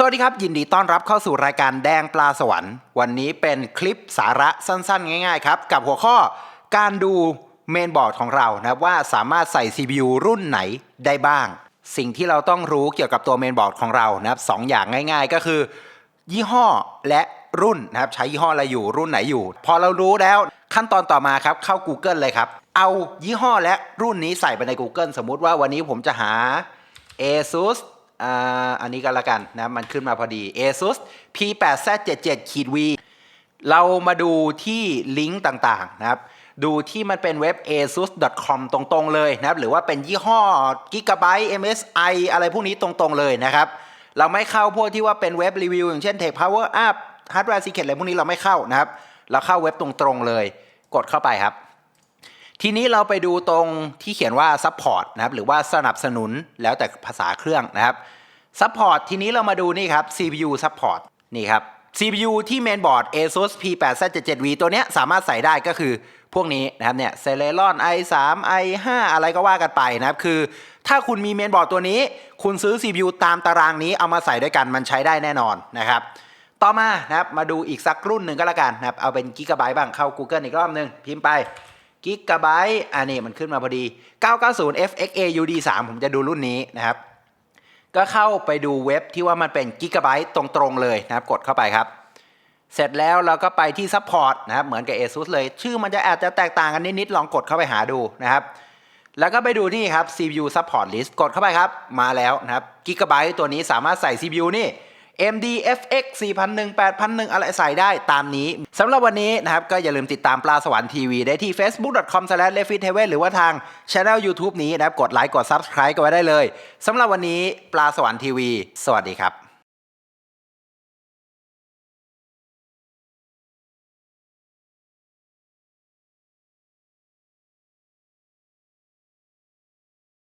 สวัสดีครับ ยินดีต้อนรับเข้าสู่รายการแดงปลาสวรรค์ วันนี้เป็นคลิปสาระสั้นๆ ง่ายๆครับ กับหัวข้อการดูเมนบอร์ดของเรานะว่าสามารถใส่ CPU รุ่นไหนได้บ้าง สิ่งที่เราต้องรู้เกี่ยวกับตัวเมนบอร์ดของเรานะครับสองอย่างง่าย ๆ ก็คือ ยี่ห้อและรุ่นนะครับใช้ยี่ห้ออะไรอยู่รุ่นไหนอยู่ พอเรารู้แล้วขั้นตอนต่อมาครับเข้า Google เลยครับ เอายี่ห้อและรุ่นนี้ใส่ไปใน Google สมมุติว่าวันนี้ผมจะหา ASUS อันนี้ก็แล้วกันนะมันขึ้นมาพอดี ASUS P8Z77 V เรามาดูที่ลิงก์ต่างๆนะครับดูที่มันเป็นเว็บ asus.com ตรงๆเลยนะครับ หรือว่าเป็นยี่ห้อ Gigabyte MSI อะไรพวกนี้ตรงๆเลยนะครับ เราไม่เข้าพวกที่ว่าเป็นเว็บรีวิวอย่างเช่น Tech Power Up Hardware Secret อะไรพวกนี้เราไม่เข้านะครับ เราเข้าเว็บตรงๆเลย กดเข้าไปครับ ทีนี้เราไปดูตรงที่เขียนว่า support นะครับหรือว่าสนับสนุนแล้วแต่ภาษาเครื่องนะครับ support ทีนี้เรามาดูนี่ครับ CPU support นี่ครับ CPU ที่เมนบอร์ด ASUS P8Z77V ตัวเนี้ยสามารถใส่ได้ก็คือพวกนี้นะครับเนี่ย Celeron i3 i5 อะไรก็ว่ากันไปนะครับคือ ถ้าคุณมีเมนบอร์ดตัวนี้ คุณซื้อ CPU ตามตารางนี้เอามาใส่ด้วยกันมันใช้ได้แน่นอนนะครับต่อมานะครับมาดูอีกสักรุ่นหนึ่งก็แล้วกันนะครับเอาเป็นกิกะไบต์บ้างเข้า Google อีกรอบหนึ่งพิมพ์ไป กิกะไบต์อันนี้มันขึ้นมาพอดี 990 FXA UD3 ผมจะดูรุ่นนี้นะครับ ก็เข้าไปดูเว็บที่ว่ามันเป็นกิกะไบต์ตรงๆเลยนะครับ กดเข้าไปครับ เสร็จแล้วเราก็ไปที่ Support นะครับ เหมือนกับ ASUS เลย ชื่อมันจะอาจจะแตกต่างกันนิดๆ ลองกดเข้าไปหาดูนะครับ แล้วก็ไปดูนี่ครับ CPU Support List กดเข้าไปครับ มาแล้วนะครับ Gigabyte ตัวนี้สามารถใส่ CPU นี่ MDFX 4001 8001 อะไรใส่ได้ตามนี้สำหรับวันนี้นะครับ ก็อย่าลืมติดตามปลาสวรรค์ทีวีได้ที่ facebook.com/lefithaven หรือว่าทาง Channel YouTube นี้นะครับ กดไลค์กด Subscribe กันไว้ได้เลยสำหรับวันนี้ปลาสวรรค์ทีวี สวัสดีครับ